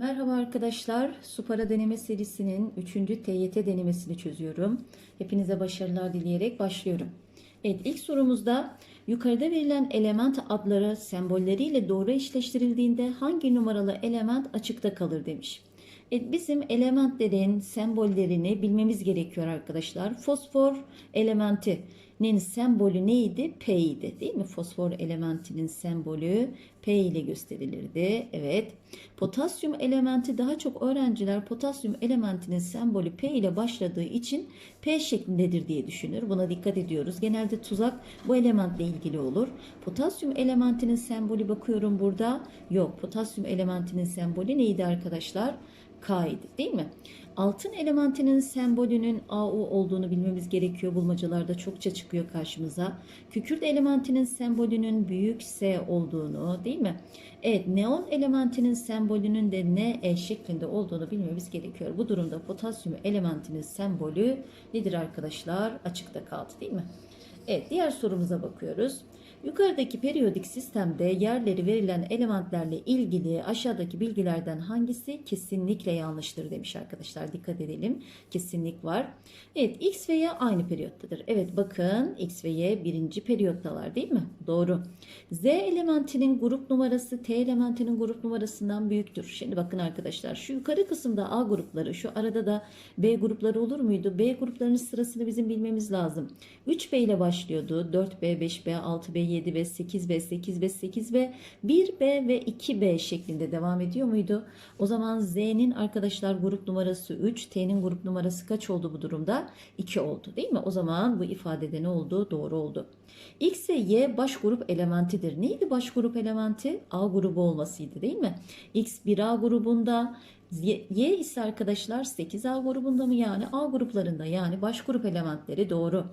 Merhaba arkadaşlar. Supara deneme serisinin 3. TYT denemesini çözüyorum. Hepinize başarılar dileyerek başlıyorum. Evet ilk sorumuzda yukarıda verilen element adları sembolleriyle doğru eşleştirildiğinde hangi numaralı element açıkta kalır demiş. Evet, bizim elementlerin sembollerini bilmemiz gerekiyor arkadaşlar. Fosfor elementinin sembolü neydi? P idi değil mi? Fosfor elementinin sembolü P ile gösterilirdi. Evet. Potasyum elementi daha çok öğrenciler potasyum elementinin sembolü P ile başladığı için P şeklindedir diye düşünür. Buna dikkat ediyoruz. Genelde tuzak bu elementle ilgili olur. Potasyum elementinin sembolü bakıyorum burada. Yok. Potasyum elementinin sembolü neydi arkadaşlar? K değil mi? Altın elementinin sembolünün AU olduğunu bilmemiz gerekiyor. Bulmacalarda çokça çıkıyor karşımıza. Kükürt elementinin sembolünün büyük S olduğunu değil mi? Evet neon elementinin sembolünün de Ne şeklinde olduğunu bilmemiz gerekiyor. Bu durumda potasyum elementinin sembolü nedir arkadaşlar? Açıkta kaldı değil mi? Evet diğer sorumuza bakıyoruz. Yukarıdaki periyodik sistemde yerleri verilen elementlerle ilgili aşağıdaki bilgilerden hangisi kesinlikle yanlıştır demiş arkadaşlar. Dikkat edelim. Kesinlik var. Evet X ve Y aynı periyottadır. Evet bakın X ve Y birinci periyottalar değil mi? Doğru. Z elementinin grup numarası T elementinin grup numarasından büyüktür. Şimdi bakın arkadaşlar şu yukarı kısımda A grupları şu arada da B grupları olur muydu? B gruplarının sırasını bizim bilmemiz lazım. 3B ile başlıyordu. 4B, 5B, 6B, 7B, 8B, 8B, 8B, 1B ve 2B şeklinde devam ediyor muydu? O zaman Z'nin arkadaşlar grup numarası 3, T'nin grup numarası kaç oldu bu durumda? 2 oldu değil mi? O zaman bu ifadede ne oldu? Doğru oldu. X ve Y baş grup elementidir. Neydi baş grup elementi? A grubu olmasıydı değil mi? X 1A grubunda, Y, ise arkadaşlar 8A grubunda mı yani A gruplarında yani baş grup elementleri doğru.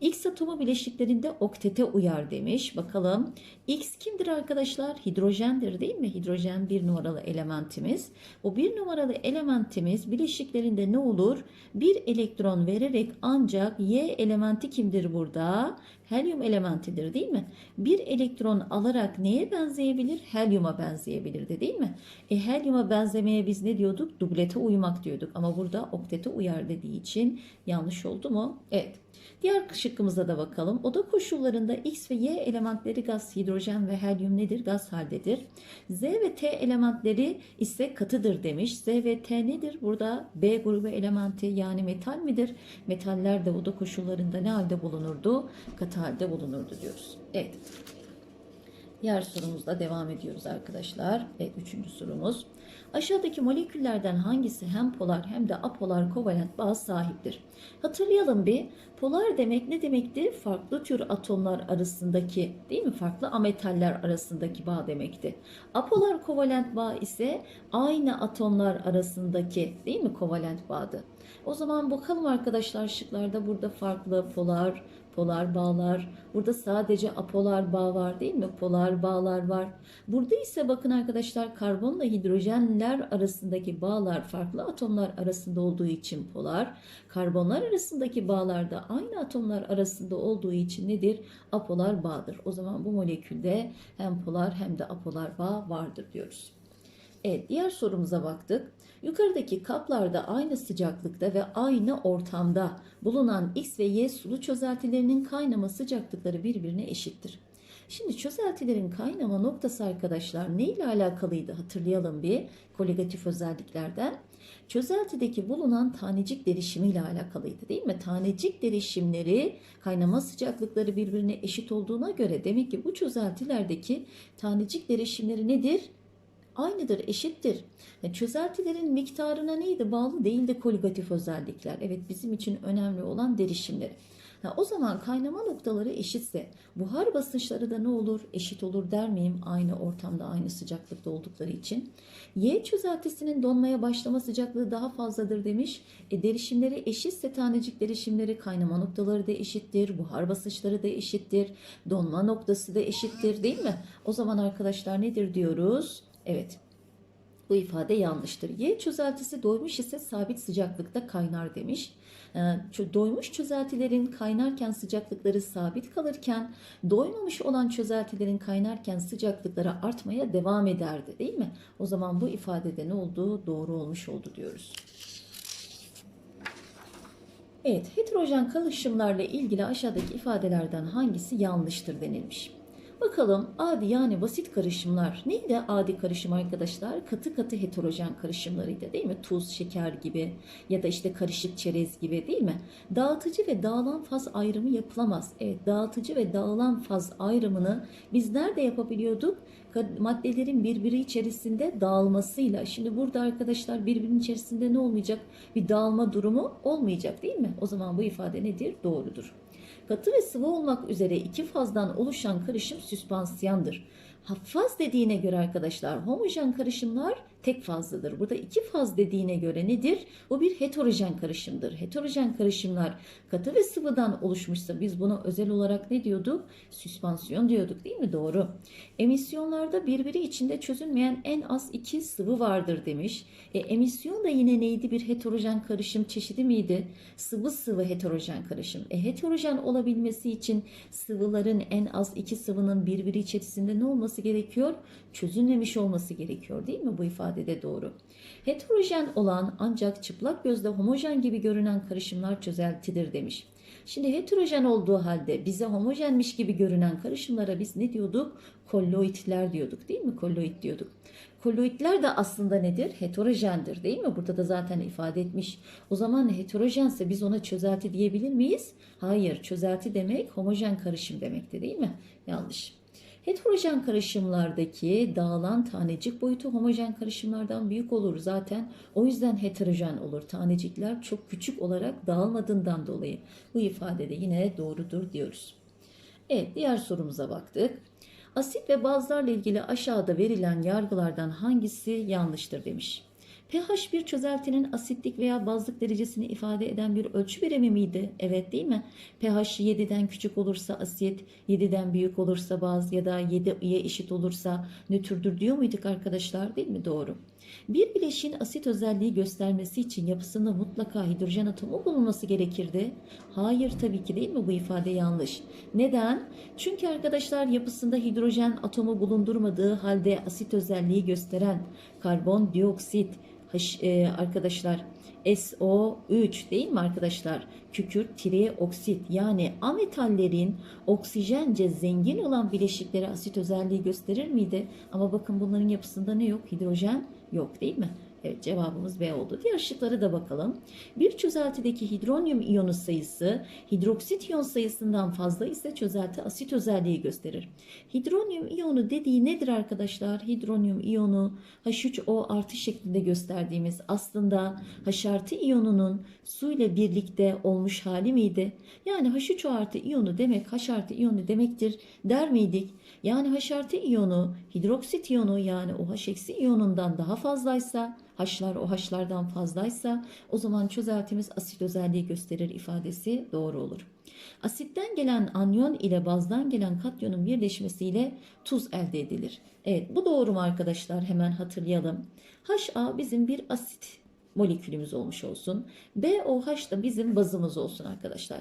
X atomu bileşiklerinde oktete uyar demiş. Bakalım X kimdir arkadaşlar? Hidrojendir değil mi? Hidrojen bir numaralı elementimiz. O bir numaralı elementimiz bileşiklerinde ne olur? Bir elektron vererek ancak Y elementi kimdir burada? Helyum elementidir değil mi? Bir elektron alarak neye benzeyebilir? Helyuma benzeyebilirdi değil mi? E helyuma benzemeye biz ne diyorduk? Dublete uymak diyorduk. Ama burada oktete uyar dediği için yanlış oldu mu? Evet. Diğer şıkkımıza da bakalım. Oda koşullarında X ve Y elementleri gaz, hidrojen ve helyum nedir? Gaz haldedir. Z ve T elementleri ise katıdır demiş. Z ve T nedir? Burada B grubu elementi yani metal midir? Metaller de oda koşullarında ne halde bulunurdu? Katı halde bulunurdu diyoruz. Evet. Diğer sorumuzla devam ediyoruz arkadaşlar. Evet, üçüncü sorumuz. Aşağıdaki moleküllerden hangisi hem polar hem de apolar kovalent bağ sahiptir? Hatırlayalım bir. Polar demek ne demekti? Farklı tür atomlar arasındaki değil mi? Farklı ametaller arasındaki bağ demekti. Apolar kovalent bağ ise aynı atomlar arasındaki değil mi kovalent bağdı. O zaman bakalım arkadaşlar şıklarda burada farklı polar, polar bağlar. Burada sadece apolar bağ var değil mi? Polar bağlar var. Burada ise bakın arkadaşlar karbonla hidrojenler arasındaki bağlar farklı atomlar arasında olduğu için polar. Karbonlar arasındaki bağlar da aynı atomlar arasında olduğu için nedir? Apolar bağdır. O zaman bu molekülde hem polar hem de apolar bağ vardır diyoruz. Evet diğer sorumuza baktık. Yukarıdaki kaplarda aynı sıcaklıkta ve aynı ortamda bulunan X ve Y sulu çözeltilerinin kaynama sıcaklıkları birbirine eşittir. Şimdi çözeltilerin kaynama noktası arkadaşlar ne ile alakalıydı hatırlayalım bir koligatif özelliklerden. Çözeltideki bulunan tanecik derişimi ile alakalıydı değil mi? Tanecik derişimleri kaynama sıcaklıkları birbirine eşit olduğuna göre demek ki bu çözeltilerdeki tanecik derişimleri nedir? Aynıdır, eşittir. Yani çözeltilerin miktarına neydi? Bağlı değil de koligatif özellikler. Evet bizim için önemli olan derişimleri. Ha, o zaman kaynama noktaları eşitse buhar basınçları da ne olur? Eşit olur der miyim? Aynı ortamda aynı sıcaklıkta oldukları için. Y çözeltisinin donmaya başlama sıcaklığı daha fazladır demiş. E, derişimleri eşitse tanecik derişimleri kaynama noktaları da eşittir. Buhar basınçları da eşittir. Donma noktası da eşittir değil mi? O zaman arkadaşlar nedir diyoruz? Evet. Bu ifade yanlıştır. Y çözeltisi doymuş ise sabit sıcaklıkta kaynar demiş. Ee, Doymuş çözeltilerin kaynarken sıcaklıkları sabit kalırken doymamış olan çözeltilerin kaynarken sıcaklıkları artmaya devam ederdi değil mi? O zaman bu ifadede ne oldu? Doğru olmuş oldu diyoruz. Evet, heterojen karışımlarla ilgili aşağıdaki ifadelerden hangisi yanlıştır denilmiş. Bakalım adi yani basit karışımlar neydi adi karışım arkadaşlar? Katı katı heterojen karışımlarıydı değil mi? Tuz, şeker gibi ya da işte karışık çerez gibi değil mi? Dağıtıcı ve dağılan faz ayrımı yapılamaz. Evet dağıtıcı ve dağılan faz ayrımını biz nerede yapabiliyorduk? Maddelerin birbiri içerisinde dağılmasıyla. Şimdi burada arkadaşlar birbirinin içerisinde ne olmayacak? Bir dağılma durumu olmayacak değil mi? O zaman bu ifade nedir? Doğrudur. Katı ve sıvı olmak üzere iki fazdan oluşan karışım süspansiyandır. Faz dediğine göre arkadaşlar homojen karışımlar tek fazlıdır. Burada iki faz dediğine göre nedir? Bu bir heterojen karışımdır. Heterojen karışımlar katı ve sıvıdan oluşmuşsa biz buna özel olarak ne diyorduk? Süspansiyon diyorduk değil mi? Doğru. Emisyonlarda birbiri içinde çözülmeyen en az iki sıvı vardır demiş. E, emisyon da yine neydi? Bir heterojen karışım çeşidi miydi? Sıvı sıvı heterojen karışım. E, heterojen olabilmesi için sıvıların en az iki sıvının birbiri içerisinde ne olması gerekiyor? Çözülmemiş olması gerekiyor değil mi? Bu ifadede doğru. Heterojen olan ancak çıplak gözle homojen gibi görünen karışımlar çözeltidir demiş. Şimdi heterojen olduğu halde bize homojenmiş gibi görünen karışımlara biz ne diyorduk? Kolloidler diyorduk değil mi? Kolloid diyorduk. Kolloidler de aslında nedir? Heterojendir değil mi? Burada da zaten ifade etmiş. O zaman heterojense biz ona çözelti diyebilir miyiz? Hayır, çözelti demek homojen karışım demekti değil mi? Yanlış. Heterojen karışımlardaki dağılan tanecik boyutu homojen karışımlardan büyük olur zaten. O yüzden heterojen olur. Tanecikler çok küçük olarak dağılmadığından dolayı. Bu ifade de yine doğrudur diyoruz. Evet diğer sorumuza baktık. Asit ve bazlarla ilgili aşağıda verilen yargılardan hangisi yanlıştır demiş. pH bir çözeltinin asitlik veya bazlık derecesini ifade eden bir ölçü birimi miydi? Evet değil mi? pH 7'den küçük olursa asit, 7'den büyük olursa baz ya da 7'ye eşit olursa nötrdür diyor muyduk arkadaşlar? Değil mi? Doğru. Bir bileşiğin asit özelliği göstermesi için yapısında mutlaka hidrojen atomu bulunması gerekirdi. Hayır tabii ki değil mi bu ifade yanlış. Neden? Çünkü arkadaşlar yapısında hidrojen atomu bulundurmadığı halde asit özelliği gösteren karbondioksit H- e, arkadaşlar SO3 değil mi arkadaşlar? Kükürt trioksit yani ametallerin oksijence zengin olan bileşikleri asit özelliği gösterir miydi? Ama bakın bunların yapısında ne yok? Hidrojen yok değil mi? Evet cevabımız B oldu. Diğer şıklara da bakalım. Bir çözeltideki hidronyum iyonu sayısı hidroksit iyon sayısından fazla ise çözelti asit özelliği gösterir. Hidronyum iyonu dediği nedir arkadaşlar? Hidronyum iyonu H3O artı şeklinde gösterdiğimiz aslında H artı iyonunun su ile birlikte olmuş hali miydi? Yani H3O artı iyonu demek H artı iyonu demektir der miydik? Yani H artı iyonu hidroksit iyonu yani OH eksi iyonundan daha fazlaysa H'lar OH'lardan fazlaysa o zaman çözeltimiz asit özelliği gösterir ifadesi doğru olur. Asitten gelen anyon ile bazdan gelen katyonun birleşmesiyle tuz elde edilir. Evet bu doğru mu arkadaşlar? Hemen hatırlayalım. HA bizim bir asit molekülümüz olmuş olsun. BOH da bizim bazımız olsun arkadaşlar.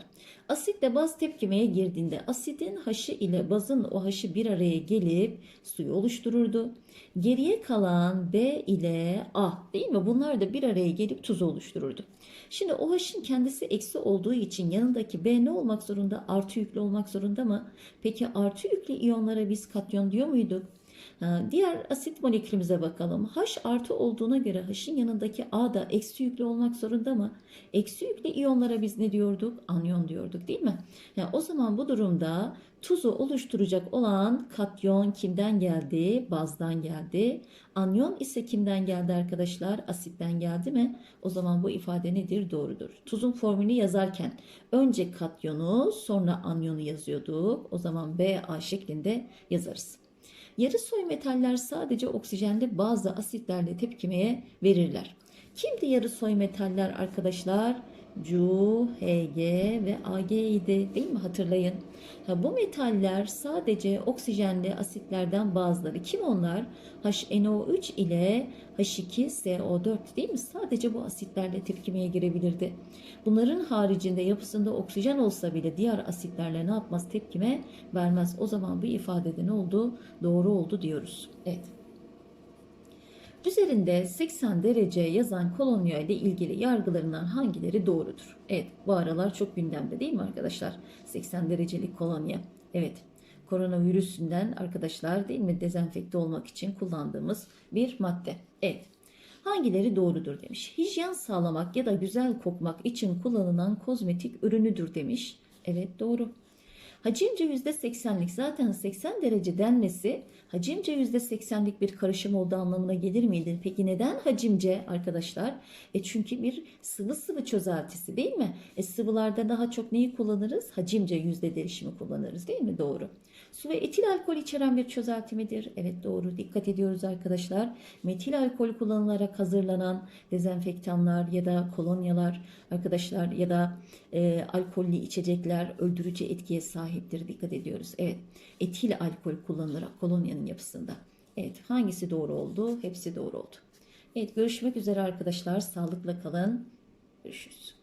Asitle baz tepkimeye girdiğinde asidin H'ı ile bazın OH'ı bir araya gelip suyu oluştururdu. Geriye kalan B ile A değil mi? Bunlar da bir araya gelip tuzu oluştururdu. Şimdi OH'ın kendisi eksi olduğu için yanındaki B ne olmak zorunda? Artı yüklü olmak zorunda mı? Peki artı yüklü iyonlara biz katyon diyor muyduk? Ha, Diğer asit molekülümüze bakalım. H artı olduğuna göre H'ın yanındaki A da eksi yüklü olmak zorunda mı? Eksi yüklü iyonlara biz ne diyorduk? Anyon diyorduk değil mi? Ya, o zaman bu durumda tuzu oluşturacak olan katyon kimden geldi? Bazdan geldi. Anyon ise kimden geldi arkadaşlar? Asitten geldi mi? O zaman bu ifade nedir? Doğrudur. Tuzun formülünü yazarken önce katyonu sonra anyonu yazıyorduk. O zaman BA şeklinde yazarız. Yarı soy metaller sadece oksijende bazı asitlerle tepkimeye verirler. Kimdi yarı soy metaller arkadaşlar? Cu, Hg ve Ag idi değil mi hatırlayın. Ha, bu metaller sadece oksijenli asitlerden bazıları. Kim onlar? HNO3 ile H2SO4 değil mi? Sadece bu asitlerle tepkimeye girebilirdi. Bunların haricinde yapısında oksijen olsa bile diğer asitlerle ne yapmaz? Tepkime vermez. O zaman bu ifadede ne oldu? Doğru oldu diyoruz. Evet. Üzerinde 80 derece yazan kolonya ile ilgili yargılarından hangileri doğrudur? Evet bu aralar çok gündemde değil mi arkadaşlar? 80 derecelik kolonya. Evet koronavirüsünden arkadaşlar değil mi dezenfekte olmak için kullandığımız bir madde. Evet. Hangileri doğrudur demiş. Hijyen sağlamak ya da güzel kokmak için kullanılan kozmetik ürünüdür demiş. Evet doğru. Hacimce %80'lik zaten 80 derece denmesi hacimce %80'lik bir karışım olduğu anlamına gelir miydi? Peki neden hacimce arkadaşlar? E çünkü bir sıvı sıvı çözeltisi değil mi? E sıvılarda daha çok neyi kullanırız? Hacimce yüzde değişimi kullanırız değil mi? Doğru. Su ve etil alkol içeren bir çözelti midir? Evet doğru. Dikkat ediyoruz arkadaşlar. Metil alkol kullanılarak hazırlanan dezenfektanlar ya da kolonyalar arkadaşlar ya da e, alkollü içecekler öldürücü etkiye sahiptir. Dikkat ediyoruz. Evet. Etil alkol kullanılarak kolonyanın yapısında. Evet. Hangisi doğru oldu? Hepsi doğru oldu. Evet. Görüşmek üzere arkadaşlar. Sağlıkla kalın. Görüşürüz.